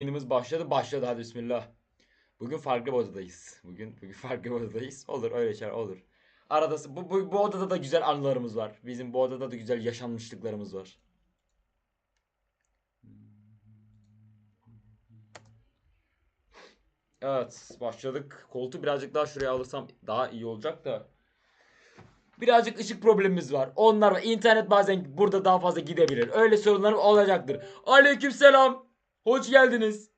Yayınımız başladı. Başladı hadi bismillah. Bugün farklı bir odadayız. Bugün bugün farklı bir odadayız. Olur öyle şeyler olur. Arada bu, bu, bu odada da güzel anılarımız var. Bizim bu odada da güzel yaşanmışlıklarımız var. Evet başladık. Koltuğu birazcık daha şuraya alırsam daha iyi olacak da. Birazcık ışık problemimiz var. Onlar var. İnternet bazen burada daha fazla gidebilir. Öyle sorunlarım olacaktır. Aleykümselam. Hoş geldiniz.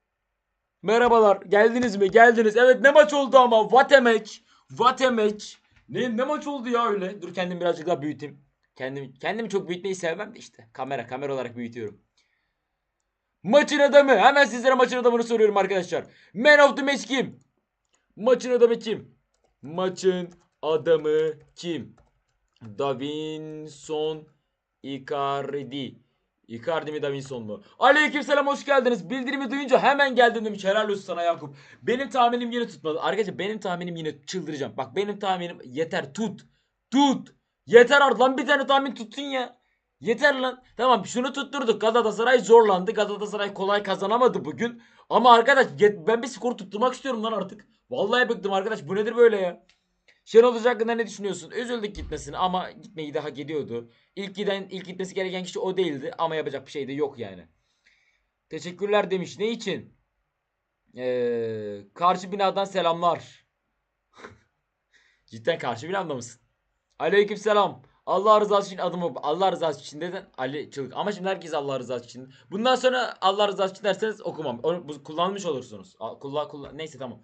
Merhabalar. Geldiniz mi? Geldiniz. Evet ne maç oldu ama? What a match. What a match. Ne, ne maç oldu ya öyle? Dur kendimi birazcık daha büyüteyim. Kendimi, kendimi çok büyütmeyi sevmem de işte. Kamera, kamera olarak büyütüyorum. Maçın adamı. Hemen sizlere maçın adamını soruyorum arkadaşlar. Man of the match kim? Maçın adamı kim? Maçın adamı kim? Davinson Icardi. Icardi mi Davinson mu? Aleykümselam hoş geldiniz. Bildirimi duyunca hemen geldim demiş. Helal olsun sana Yakup. Benim tahminim yine tutmadı. Arkadaşlar benim tahminim yine çıldıracağım. Bak benim tahminim yeter tut. Tut. Yeter artık lan bir tane tahmin tuttun ya. Yeter lan. Tamam şunu tutturduk. Galatasaray zorlandı. Galatasaray kolay kazanamadı bugün. Ama arkadaş ben bir skor tutturmak istiyorum lan artık. Vallahi bıktım arkadaş. Bu nedir böyle ya? Şenol Hoca hakkında ne düşünüyorsun? Üzüldük gitmesine ama gitmeyi de hak ediyordu. İlk giden, ilk gitmesi gereken kişi o değildi ama yapacak bir şey de yok yani. Teşekkürler demiş. Ne için? Ee, karşı binadan selamlar. Cidden karşı binada mısın? Aleykümselam. Allah rızası için adımı Allah rızası için dedin Ali Çılık. Ama şimdi herkes Allah rızası için. Bundan sonra Allah rızası için derseniz okumam. Onu kullanmış olursunuz. Kullan, kullan, neyse tamam.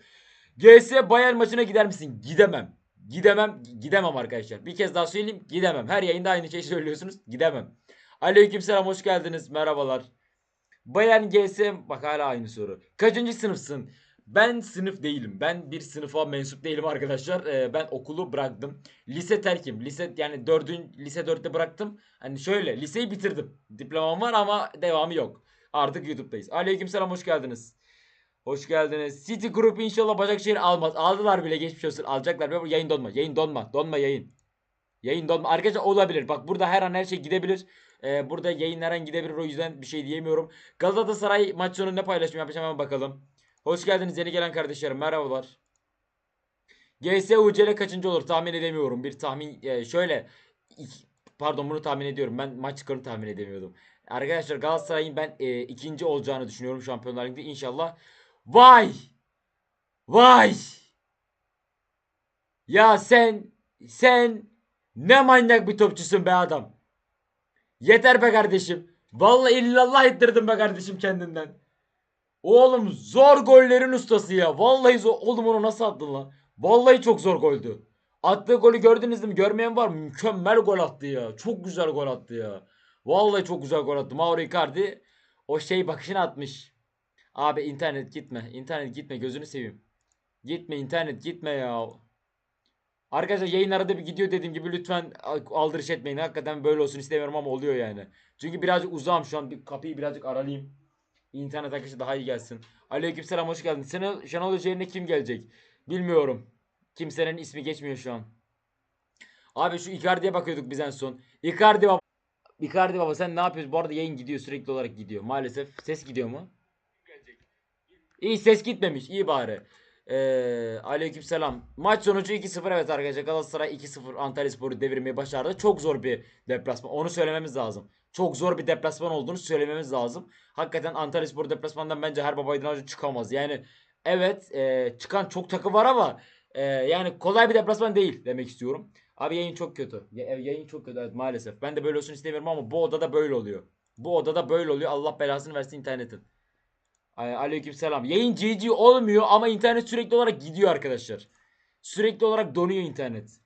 GS Bayern maçına gider misin? Gidemem. Gidemem. Gidemem arkadaşlar. Bir kez daha söyleyeyim. Gidemem. Her yayında aynı şeyi söylüyorsunuz. Gidemem. Aleykümselam hoş geldiniz. Merhabalar. Bayern GS bak hala aynı soru. Kaçıncı sınıfsın? Ben sınıf değilim. Ben bir sınıfa mensup değilim arkadaşlar. Ee, ben okulu bıraktım. Lise terkim. Lise yani dördün lise 4'te bıraktım. Hani şöyle liseyi bitirdim. Diplomam var ama devamı yok. Artık YouTube'dayız. Aleykümselam hoş geldiniz. Hoş geldiniz. City Group inşallah Başakşehir almaz. Aldılar bile geçmiş olsun. Alacaklar. Ve Yayın donma. Yayın donma. Donma yayın. Yayın donma. Arkadaşlar olabilir. Bak burada her an her şey gidebilir. Ee, burada yayın her an gidebilir. O yüzden bir şey diyemiyorum. Galatasaray maç sonu ne paylaşım yapacağım hemen bakalım. Hoş geldiniz yeni gelen kardeşlerim. Merhabalar. GS UCL kaçıncı olur tahmin edemiyorum. Bir tahmin e, şöyle pardon bunu tahmin ediyorum. Ben maç skorunu tahmin edemiyordum. Arkadaşlar Galatasaray'ın ben e, ikinci olacağını düşünüyorum Şampiyonlar Ligi'nde inşallah. Vay! Vay! Ya sen sen ne manyak bir topçusun be adam. Yeter be kardeşim. Vallahi illallah ettirdim be kardeşim kendinden. Oğlum zor gollerin ustası ya. Vallahi zor. Oğlum onu nasıl attın lan? Vallahi çok zor goldü. Attığı golü gördünüz mü? Görmeyen var mı? Mükemmel gol attı ya. Çok güzel gol attı ya. Vallahi çok güzel gol attı. Mauro Icardi o şey bakışını atmış. Abi internet gitme. İnternet gitme gözünü seveyim. Gitme internet gitme ya. Arkadaşlar yayın arada bir gidiyor dediğim gibi lütfen aldırış etmeyin. Hakikaten böyle olsun istemiyorum ama oluyor yani. Çünkü birazcık uzağım şu an. Bir kapıyı birazcık aralayayım. İnternet akışı daha iyi gelsin. Aleykümselam hoş geldin. Şenol, Şenol Hoca yerine kim gelecek? Bilmiyorum. Kimsenin ismi geçmiyor şu an. Abi şu Icardi'ye bakıyorduk biz en son. Icardi baba. Icardi baba sen ne yapıyorsun? Bu arada yayın gidiyor sürekli olarak gidiyor. Maalesef. Ses gidiyor mu? İyi ses gitmemiş. İyi bari. Ee, aleykümselam. Maç sonucu 2-0 evet arkadaşlar. Galatasaray 2-0 Antalyaspor'u devirmeyi başardı. Çok zor bir deplasman. Onu söylememiz lazım. Çok zor bir deplasman olduğunu söylememiz lazım. Hakikaten Antalyaspor deplasmandan bence her baba yiğidin harcı çıkamaz. Yani evet e, çıkan çok takım var ama e, yani kolay bir deplasman değil demek istiyorum. Abi yayın çok kötü. Ya- yayın çok kötü evet maalesef. Ben de böyle olsun istemiyorum ama bu odada böyle oluyor. Bu odada böyle oluyor. Allah belasını versin internetin. Aleykümselam. Yayın GG olmuyor ama internet sürekli olarak gidiyor arkadaşlar. Sürekli olarak donuyor internet.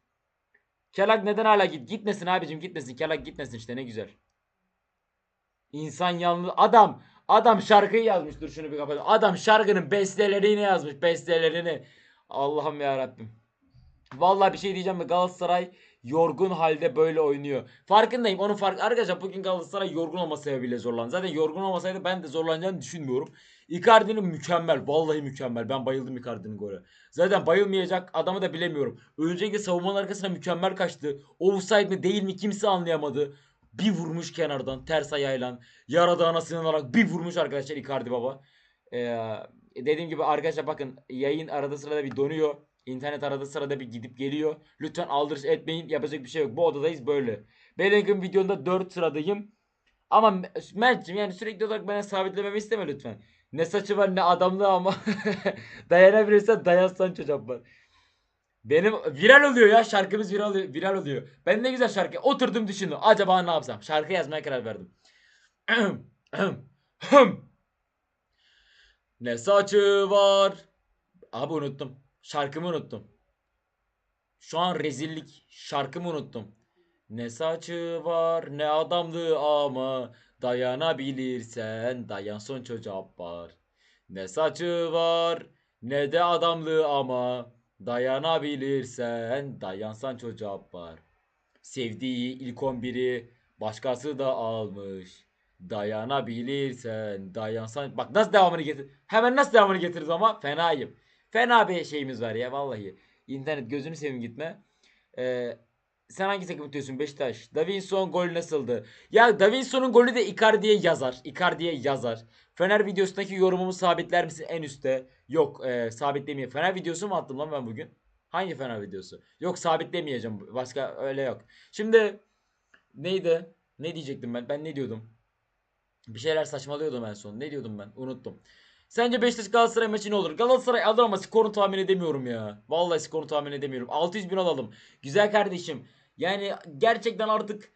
Kelak neden hala git? Gitmesin abicim gitmesin. Kelak gitmesin işte ne güzel. İnsan yalnız adam adam şarkıyı yazmış. Dur şunu bir kapatalım. Adam şarkının bestelerini yazmış. Bestelerini. Allah'ım ya Rabbim. Vallahi bir şey diyeceğim mi? Galatasaray yorgun halde böyle oynuyor. Farkındayım. Onun fark arkadaşlar bugün Galatasaray yorgun olma sebebiyle zorlandı. Zaten yorgun olmasaydı ben de zorlanacağını düşünmüyorum. Icardi'nin mükemmel. Vallahi mükemmel. Ben bayıldım Icardi'nin golü. Zaten bayılmayacak adamı da bilemiyorum. Öncelikle savunmanın arkasına mükemmel kaçtı. Offside mi değil mi kimse anlayamadı. Bir vurmuş kenardan ters ayağıyla. Yaradağına sığınarak bir vurmuş arkadaşlar Icardi baba. Ee, dediğim gibi arkadaşlar bakın yayın arada sırada bir donuyor. İnternet arada sırada bir gidip geliyor. Lütfen aldırış etmeyin. Yapacak bir şey yok. Bu odadayız böyle. Bellingham'ın videonda 4 sıradayım. Ama Mert'cim yani sürekli olarak bana sabitlememi isteme lütfen. Ne saçı var ne adamlığı ama dayanabilirsen dayansan çocuğum var. Benim viral oluyor ya şarkımız viral, viral oluyor. Ben ne güzel şarkı oturdum düşündüm. Acaba ne yapsam? Şarkı yazmaya karar verdim. ne saçı var? Abi unuttum. Şarkımı unuttum. Şu an rezillik. Şarkımı unuttum. Ne saçı var ne adamlığı ama dayanabilirsen dayansın çocuğa var. Ne saçı var ne de adamlığı ama dayanabilirsen dayansan çocuğa var. Sevdiği ilk 11'i başkası da almış. Dayanabilirsen dayansan. Bak nasıl devamını getir. Hemen nasıl devamını getirdim ama fenayım. Fena bir şeyimiz var ya vallahi. İnternet gözünü seveyim gitme. Ee, sen hangi takım tutuyorsun Beşiktaş? Davinson gol nasıldı? Ya Davinson'un golü de Icardi'ye yazar. Icardi'ye yazar. Fener videosundaki yorumumu sabitler misin en üstte? Yok e, sabitlemeyeyim. Fener videosu mu attım lan ben bugün? Hangi Fener videosu? Yok sabitlemeyeceğim. Başka öyle yok. Şimdi neydi? Ne diyecektim ben? Ben ne diyordum? Bir şeyler saçmalıyordum en son. Ne diyordum ben? Unuttum. Sence Beşiktaş Galatasaray maçı ne olur? Galatasaray alır ama skorunu tahmin edemiyorum ya. Vallahi skorunu tahmin edemiyorum. 600 bin alalım. Güzel kardeşim. Yani gerçekten artık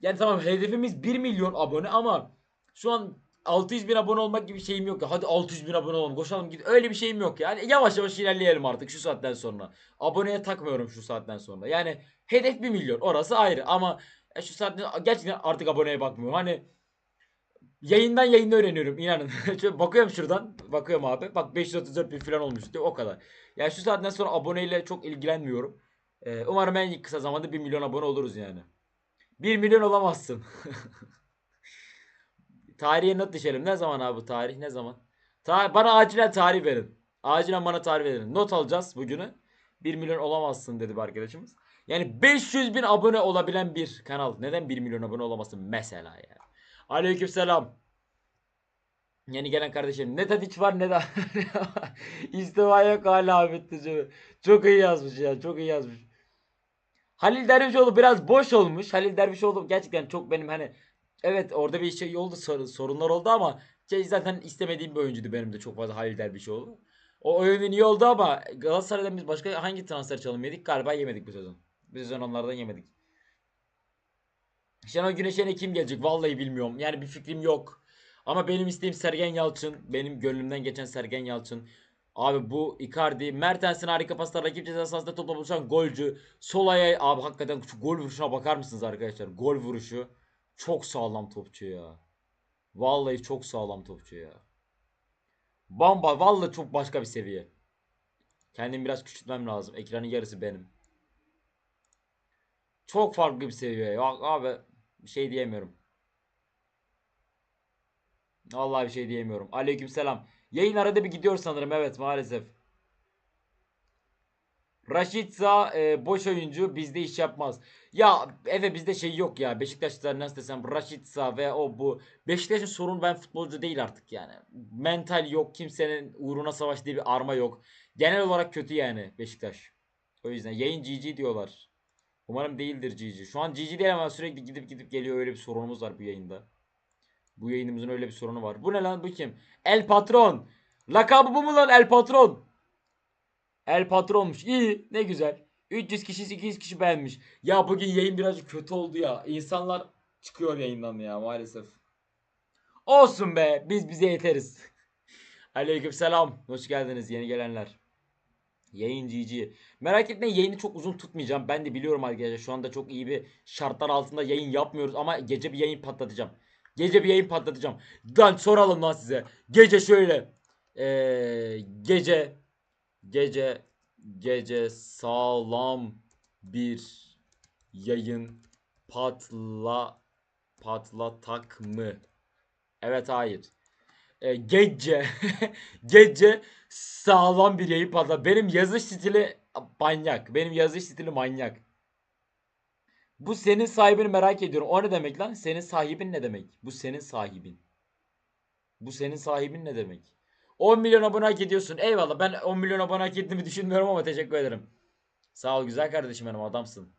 yani tamam hedefimiz 1 milyon abone ama şu an 600 bin abone olmak gibi şeyim yok ya. Hadi 600 bin abone olalım koşalım git. Öyle bir şeyim yok yani. Yavaş yavaş ilerleyelim artık şu saatten sonra. Aboneye takmıyorum şu saatten sonra. Yani hedef 1 milyon orası ayrı ama şu saatte gerçekten artık aboneye bakmıyorum. Hani Yayından yayını öğreniyorum inanın. Bakıyorum şuradan. Bakıyorum abi. Bak 534 bin falan olmuş diyor. O kadar. Yani şu saatten sonra aboneyle çok ilgilenmiyorum. Ee, umarım en kısa zamanda 1 milyon abone oluruz yani. 1 milyon olamazsın. Tarihe not düşelim. Ne zaman abi tarih? Ne zaman? Ta bana acilen tarih verin. Acilen bana tarih verin. Not alacağız bugünü. 1 milyon olamazsın dedi arkadaşımız. Yani 500 bin abone olabilen bir kanal. Neden 1 milyon abone olamasın mesela ya. Aleykümselam. Yeni gelen kardeşim ne Tadiç var ne de İstiva yok hala Ahmet. Çok iyi yazmış ya çok iyi yazmış. Halil Dervişoğlu biraz boş olmuş. Halil Dervişoğlu gerçekten çok benim hani evet orada bir şey oldu sor- sorunlar oldu ama şey zaten istemediğim bir oyuncuydu benim de çok fazla Halil Dervişoğlu. O oyunun iyi oldu ama Galatasaray'dan biz başka hangi transfer çalım yedik? Galiba yemedik bu sezon. Bu sezon onlardan yemedik. Şenol Güneş'e kim gelecek? Vallahi bilmiyorum. Yani bir fikrim yok. Ama benim isteğim Sergen Yalçın. Benim gönlümden geçen Sergen Yalçın. Abi bu Icardi. Mertens'in harika paslar. Rakip ceza sahasında topla buluşan golcü. Sol ayağı. Abi hakikaten şu gol vuruşuna bakar mısınız arkadaşlar? Gol vuruşu. Çok sağlam topçu ya. Vallahi çok sağlam topçu ya. Bamba. Vallahi çok başka bir seviye. Kendimi biraz küçültmem lazım. Ekranın yarısı benim. Çok farklı bir seviye. Yok abi bir şey diyemiyorum. Vallahi bir şey diyemiyorum. Aleykümselam. Yayın arada bir gidiyor sanırım. Evet maalesef. Raşitsa e, boş oyuncu bizde iş yapmaz. Ya evet bizde şey yok ya. Beşiktaşlar nasıl desem Raşitsa ve o bu. Beşiktaş'ın sorun ben futbolcu değil artık yani. Mental yok. Kimsenin uğruna savaş diye bir arma yok. Genel olarak kötü yani Beşiktaş. O yüzden yayın GG diyorlar. Umarım değildir GG. Şu an GG değil ama sürekli gidip gidip geliyor öyle bir sorunumuz var bu yayında. Bu yayınımızın öyle bir sorunu var. Bu ne lan bu kim? El Patron. Lakabı bu mu lan El Patron? El Patronmuş. İyi ne güzel. 300 kişi 200 kişi beğenmiş. Ya bugün yayın birazcık kötü oldu ya. İnsanlar çıkıyor yayından ya maalesef. Olsun be biz bize yeteriz. Aleykümselam. Hoş geldiniz yeni gelenler. Yayın GG. Merak etmeyin yayını çok uzun tutmayacağım. Ben de biliyorum arkadaşlar şu anda çok iyi bir şartlar altında yayın yapmıyoruz ama gece bir yayın patlatacağım. Gece bir yayın patlatacağım. Lan soralım lan size. Gece şöyle. Ee, gece gece gece sağlam bir yayın patla patlatak mı? Evet hayır. Ee, gece gece sağlam bir yayın patla. Benim yazış stili manyak. Benim yazış stili manyak. Bu senin sahibini merak ediyorum. O ne demek lan? Senin sahibin ne demek? Bu senin sahibin. Bu senin sahibin ne demek? 10 milyon abone hak ediyorsun. Eyvallah ben 10 milyon abone hak ettiğimi düşünmüyorum ama teşekkür ederim. Sağ ol güzel kardeşim benim adamsın.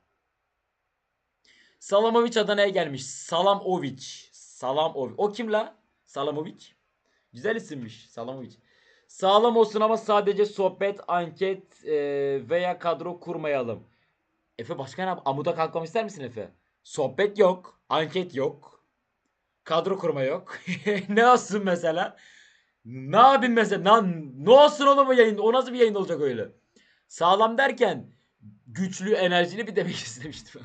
Salamovic Adana'ya gelmiş. Salamovic. Salamovic. O kim la? Salamovic. Güzel isimmiş. Salamovic. Sağlam olsun ama sadece sohbet, anket e, veya kadro kurmayalım. Efe başkan abi amuda kalkmam ister misin Efe? Sohbet yok. Anket yok. Kadro kurma yok. ne olsun mesela? Ne yapayım mesela? Ne, ne olsun oğlum bu yayın? O nasıl bir yayın olacak öyle? Sağlam derken güçlü, enerjili bir demek istemiştim.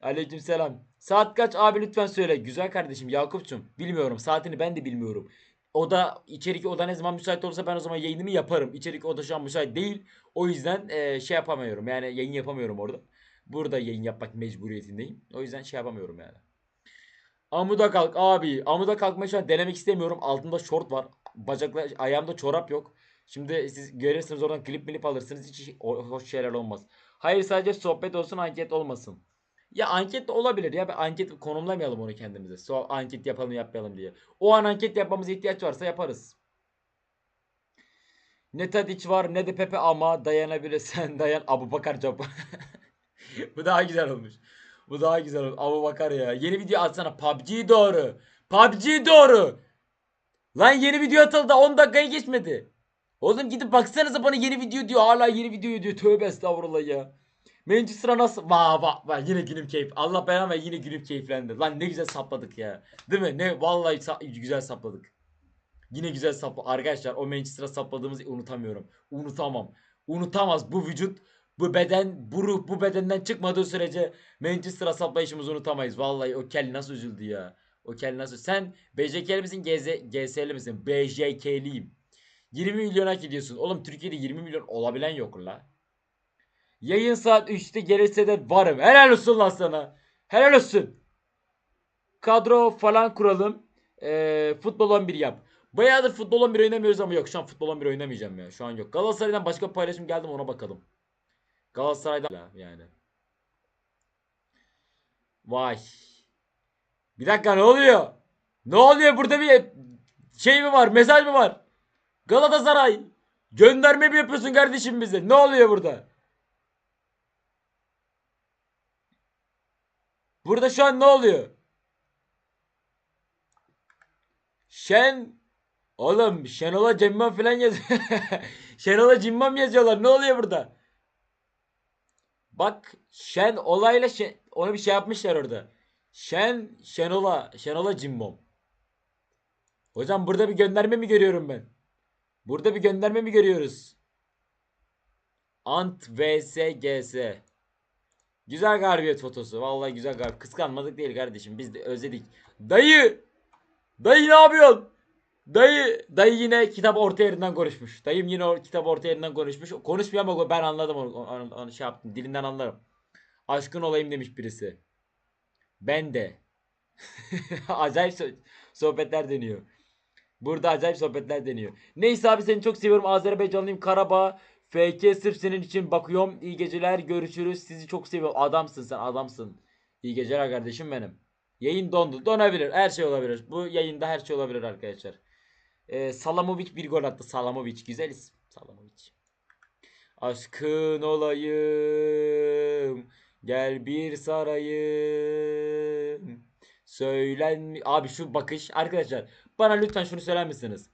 Aleykümselam. Saat kaç abi lütfen söyle. Güzel kardeşim Yakup'cum. Bilmiyorum. Saatini ben de bilmiyorum. Oda içerik oda ne zaman müsait olursa ben o zaman yayınımı yaparım. İçerik oda şu an müsait değil. O yüzden e, şey yapamıyorum. Yani yayın yapamıyorum orada. Burada yayın yapmak mecburiyetindeyim. O yüzden şey yapamıyorum yani. Amuda kalk abi. Amuda kalkmayı şu an denemek istemiyorum. Altında şort var. Bacaklar ayağımda çorap yok. Şimdi siz görürsünüz oradan klip milip alırsınız. Hiç hoş şeyler olmaz. Hayır sadece sohbet olsun anket olmasın. Ya anket de olabilir ya. Anket konumlamayalım onu kendimize. So anket yapalım yapmayalım diye. O an anket yapmamıza ihtiyaç varsa yaparız. Ne Tadic var ne de Pepe ama dayanabilirsen dayan Abu Bakar Cap. Bu daha güzel olmuş. Bu daha güzel olmuş. Abu Bakar ya. Yeni video atsana. PUBG doğru. PUBG doğru. Lan yeni video atıldı. 10 dakikayı geçmedi. Oğlum gidip baksanıza bana yeni video diyor. Hala yeni video diyor. Tövbe estağfurullah ya. Manchester nasıl? Vah vah vah yine günüm keyif. Allah belanı yine günüm keyiflendi. Lan ne güzel sapladık ya. Değil mi? Ne vallahi sa- güzel sapladık. Yine güzel sapla. Arkadaşlar o Manchester'a sapladığımızı unutamıyorum. Unutamam. Unutamaz bu vücut, bu beden, bu ruh bu bedenden çıkmadığı sürece Manchester'a saplayışımızı unutamayız. Vallahi o kel nasıl üzüldü ya. O kel nasıl? Sen BJK'li misin? GZ, GS'li misin? BJK'liyim. 20 milyon hak ediyorsun. Oğlum Türkiye'de 20 milyon olabilen yok la. Yayın saat 3'te gelirse de varım. Helal olsun lan sana. Helal olsun. Kadro falan kuralım. Ee, futbol 11 yap. Bayağıdır futbol 11 oynamıyoruz ama yok şu an futbol 11 oynamayacağım ya. Şu an yok. Galatasaray'dan başka paylaşım geldi mi ona bakalım. Galatasaray'dan yani. Vay. Bir dakika ne oluyor? Ne oluyor burada bir şey mi var? Mesaj mı var? Galatasaray gönderme mi yapıyorsun kardeşim bize? Ne oluyor burada? Burada şu an ne oluyor? Şen Oğlum Şenol'a Cemmam falan yazıyor. Şenol'a Cimmam yazıyorlar. Ne oluyor burada? Bak Şen olayla Şen, ona bir şey yapmışlar orada. Şen Şenol'a Şenol'a Cimmom. Hocam burada bir gönderme mi görüyorum ben? Burada bir gönderme mi görüyoruz? Ant vs GS. Güzel galibiyet fotosu. Vallahi güzel galibiyet. Kıskanmadık değil kardeşim. Biz de özledik. Dayı! Dayı ne yapıyorsun? Dayı, dayı yine kitap orta yerinden konuşmuş. Dayım yine o kitap orta yerinden konuşmuş. Konuşmuyor ama ben anladım onu, onu, onu şey yaptım. Dilinden anlarım. Aşkın olayım demiş birisi. Ben de. acayip so- sohbetler deniyor. Burada acayip sohbetler deniyor. Neyse abi seni çok seviyorum. Azerbaycanlıyım. Karabağ. FK sırf senin için bakıyorum. İyi geceler. Görüşürüz. Sizi çok seviyorum. Adamsın sen adamsın. İyi geceler kardeşim benim. Yayın dondu. Donabilir. Her şey olabilir. Bu yayında her şey olabilir arkadaşlar. Ee, Salamovic bir gol attı. Salamovic güzel isim. Salamovic. Aşkın olayım. Gel bir sarayım. Söylen abi şu bakış arkadaşlar bana lütfen şunu söyler misiniz?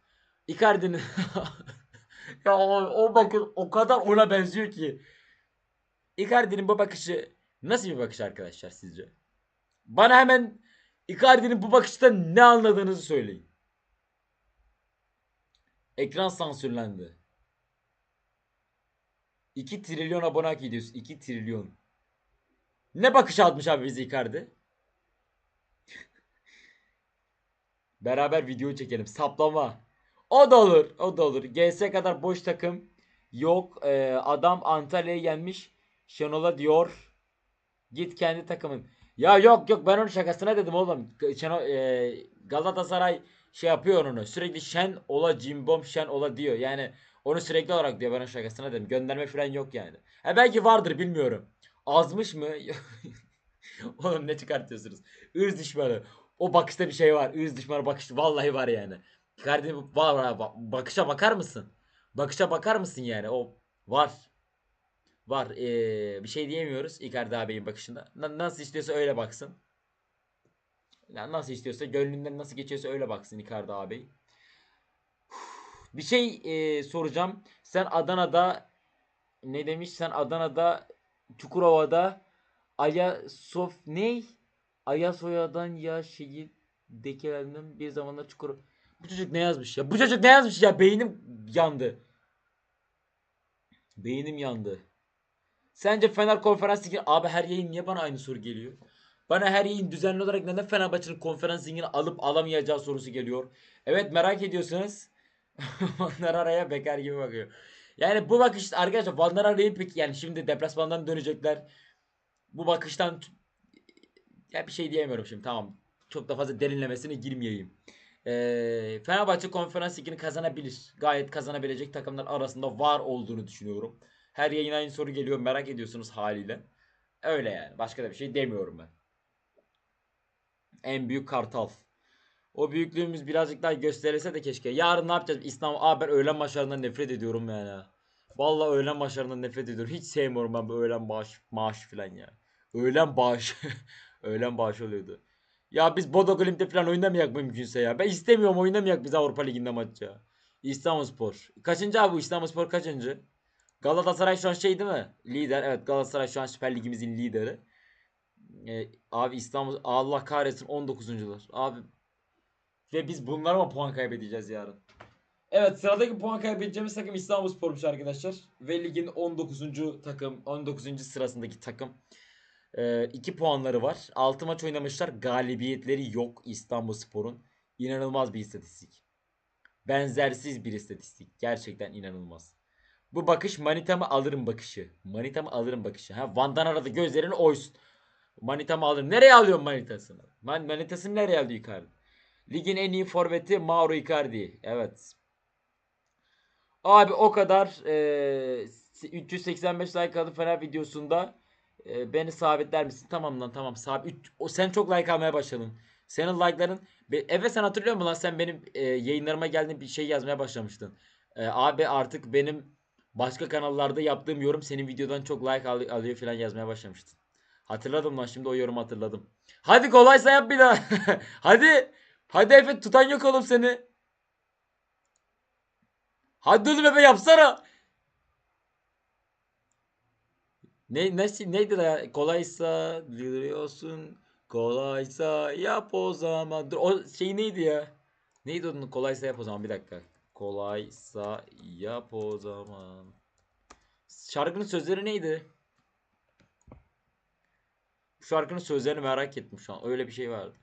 Icardi'nin ya o, o bakış o kadar ona benziyor ki. Icardi'nin bu bakışı nasıl bir bakış arkadaşlar sizce? Bana hemen Icardi'nin bu bakıştan ne anladığınızı söyleyin. Ekran sansürlendi. 2 trilyon abone hak ediyorsun. 2 trilyon. Ne bakış atmış abi bizi Icardi? Beraber video çekelim. Saplama. O da olur. O da olur. GS kadar boş takım yok. Ee, adam Antalya'ya gelmiş. Şenol'a diyor. Git kendi takımın. Ya yok yok ben onun şakasına dedim oğlum. Şenol, e, Galatasaray şey yapıyor onu. Sürekli şen ola cimbom şen ola diyor. Yani onu sürekli olarak diyor ben onun şakasına dedim. Gönderme falan yok yani. Ha belki vardır bilmiyorum. Azmış mı? Oğlum ne çıkartıyorsunuz? Irz düşmanı. O bakışta bir şey var. Irz düşmanı bakış vallahi var yani. Icardi var var bak- bakışa bakar mısın? Bakışa bakar mısın yani? O var. Var. Ee, bir şey diyemiyoruz Icardi abinin bakışında. Na- nasıl istiyorsa öyle baksın. Ya nasıl istiyorsa gönlünden nasıl geçiyorsa öyle baksın Icardi abi. Bir şey e, soracağım. Sen Adana'da ne demiş? Sen Adana'da Çukurova'da Ayasof ne? Ayasoya'dan ya şehirdekilerden bir zamanlar Çukurova. Bu çocuk ne yazmış ya? Bu çocuk ne yazmış ya? Beynim yandı. Beynim yandı. Sence Fener konferans ligi abi her yayın niye bana aynı soru geliyor? Bana her yayın düzenli olarak neden Fenerbahçe'nin konferans ligini alıp alamayacağı sorusu geliyor. Evet merak ediyorsunuz. Vanlar araya bekar gibi bakıyor. Yani bu bakış arkadaşlar Vanlar arayı peki yani şimdi deplasmandan dönecekler. Bu bakıştan ya bir şey diyemiyorum şimdi tamam. Çok da fazla derinlemesine girmeyeyim. Ee, Fenerbahçe konferans ligini kazanabilir. Gayet kazanabilecek takımlar arasında var olduğunu düşünüyorum. Her yayın aynı soru geliyor merak ediyorsunuz haliyle. Öyle yani. Başka da bir şey demiyorum ben. En büyük kartal. O büyüklüğümüz birazcık daha gösterilse de keşke. Yarın ne yapacağız? İslam abi ben öğlen maçlarından nefret ediyorum yani. ya. Vallahi öğlen maçlarından nefret ediyorum. Hiç sevmiyorum ben bu öğlen maaş maaş falan ya. Öğlen bağış. öğlen bağış oluyordu. Ya biz Bodo Glimt'te falan oynamayak mümkünse ya. Ben istemiyorum oynamayak biz Avrupa Ligi'nde maç ya. İstanbulspor. Kaçıncı abi bu İstanbulspor kaçıncı? Galatasaray şu an şey değil mi? Lider. Evet Galatasaray şu an Süper Ligimizin lideri. Ee, abi İstanbul Allah kahretsin 19'uncular. Abi ve biz bunlara mı puan kaybedeceğiz yarın? Evet sıradaki puan kaybedeceğimiz takım İstanbulspor'muş arkadaşlar. Ve ligin 19. takım 19. sırasındaki takım. 2 puanları var. 6 maç oynamışlar. Galibiyetleri yok İstanbulspor'un. İnanılmaz bir istatistik. Benzersiz bir istatistik. Gerçekten inanılmaz. Bu bakış manitamı alırım bakışı. Manitamı alırım bakışı. Ha Van'dan aradı gözlerini oysun. Manitamı alırım. Nereye alıyorsun manitasını? Man manitasını nereye alıyor Icardi? Ligin en iyi forveti Mauro Icardi. Evet. Abi o kadar eee, 385 like aldı Fener videosunda. Eee, beni sabitler misin? Tamam lan tamam. Sabit. O sen çok like almaya başladın. Senin like'ların Efe sen hatırlıyor musun lan sen benim eee, yayınlarıma geldiğin bir şey yazmaya başlamıştın. Eee, abi artık benim başka kanallarda yaptığım yorum senin videodan çok like al- alıyor falan yazmaya başlamıştın. Hatırladım lan şimdi o yorumu hatırladım. Hadi kolaysa yap bir daha. Hadi. Hadi Efe tutan yok oğlum seni. Hadi oğlum Efe yapsana. Ne, ne neydi ya? Kolaysa diyorsun. Kolaysa yap o zaman. Dur, o şey neydi ya? Neydi onun kolaysa yap o zaman bir dakika. Kolaysa yap o zaman. Şarkının sözleri neydi? Bu şarkının sözlerini merak ettim şu an. Öyle bir şey vardı.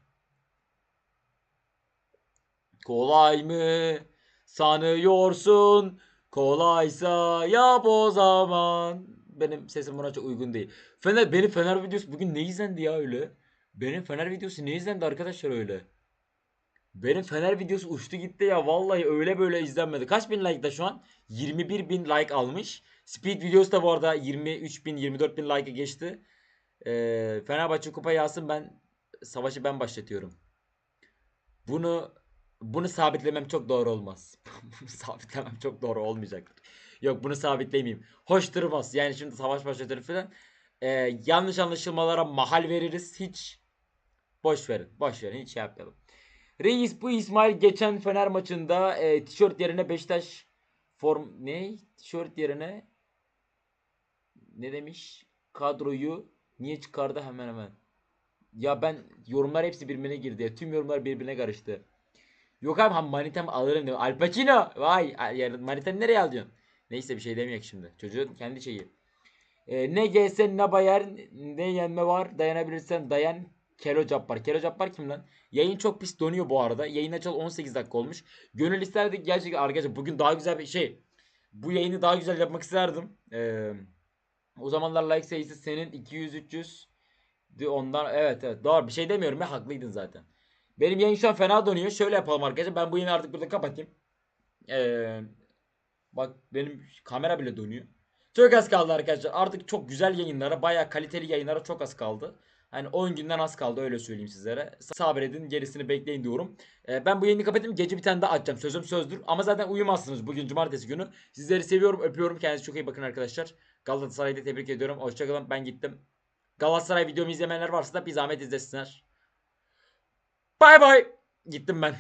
Kolay mı sanıyorsun? Kolaysa yap o zaman. Benim sesim buna çok uygun değil. Fener, benim Fener videosu bugün ne izlendi ya öyle? Benim Fener videosu ne izlendi arkadaşlar öyle? Benim Fener videosu uçtu gitti ya. Vallahi öyle böyle izlenmedi. Kaç bin like'da şu an? 21 bin like almış. Speed videosu da bu arada 23 bin 24 bin like'ı geçti. Ee, Fenerbahçe kupa yazsın ben savaşı ben başlatıyorum. Bunu bunu sabitlemem çok doğru olmaz. sabitlemem çok doğru olmayacaktır. Yok bunu sabitlemeyeyim. Hoş durmaz. Yani şimdi savaş başlatır falan. Ee, yanlış anlaşılmalara mahal veririz. Hiç boş verin. Boş verin. Hiç şey yapmayalım. Reis bu İsmail geçen Fener maçında e, tişört yerine Beşiktaş form ne? Tişört yerine ne demiş? Kadroyu niye çıkardı hemen hemen. Ya ben yorumlar hepsi birbirine girdi. Tüm yorumlar birbirine karıştı. Yok abi ha manitam alırım diyor. Al Pacino. Vay yani manitanı nereye alacaksın? Neyse bir şey demeyecek şimdi. Çocuğun kendi şeyi. E, ne GS ne Bayern ne yenme var. Dayanabilirsen dayan. Kelo Cappar. Kelo Cappar kim lan? Yayın çok pis donuyor bu arada. Yayın açalı 18 dakika olmuş. Gönül isterdik gerçekten arkadaşlar bugün daha güzel bir şey. Bu yayını daha güzel yapmak isterdim. Ee, o zamanlar like sayısı senin 200-300 di ondan evet evet doğru bir şey demiyorum ya haklıydın zaten. Benim yayın şu an fena donuyor. Şöyle yapalım arkadaşlar. Ben bu yayını artık burada kapatayım. Ee, bak benim kamera bile donuyor. Çok az kaldı arkadaşlar. Artık çok güzel yayınlara, bayağı kaliteli yayınlara çok az kaldı. Hani 10 günden az kaldı öyle söyleyeyim sizlere. Sabredin gerisini bekleyin diyorum. Ee, ben bu yayını kapatayım. Gece bir tane daha açacağım. Sözüm sözdür. Ama zaten uyumazsınız bugün cumartesi günü. Sizleri seviyorum öpüyorum. Kendinize çok iyi bakın arkadaşlar. Galatasaray'ı da tebrik ediyorum. Hoşçakalın ben gittim. Galatasaray videomu izlemeyenler varsa da bir zahmet izlesinler. Bay bay. Gittim ben.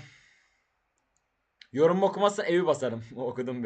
Yorum okumazsa evi basarım. Okudum.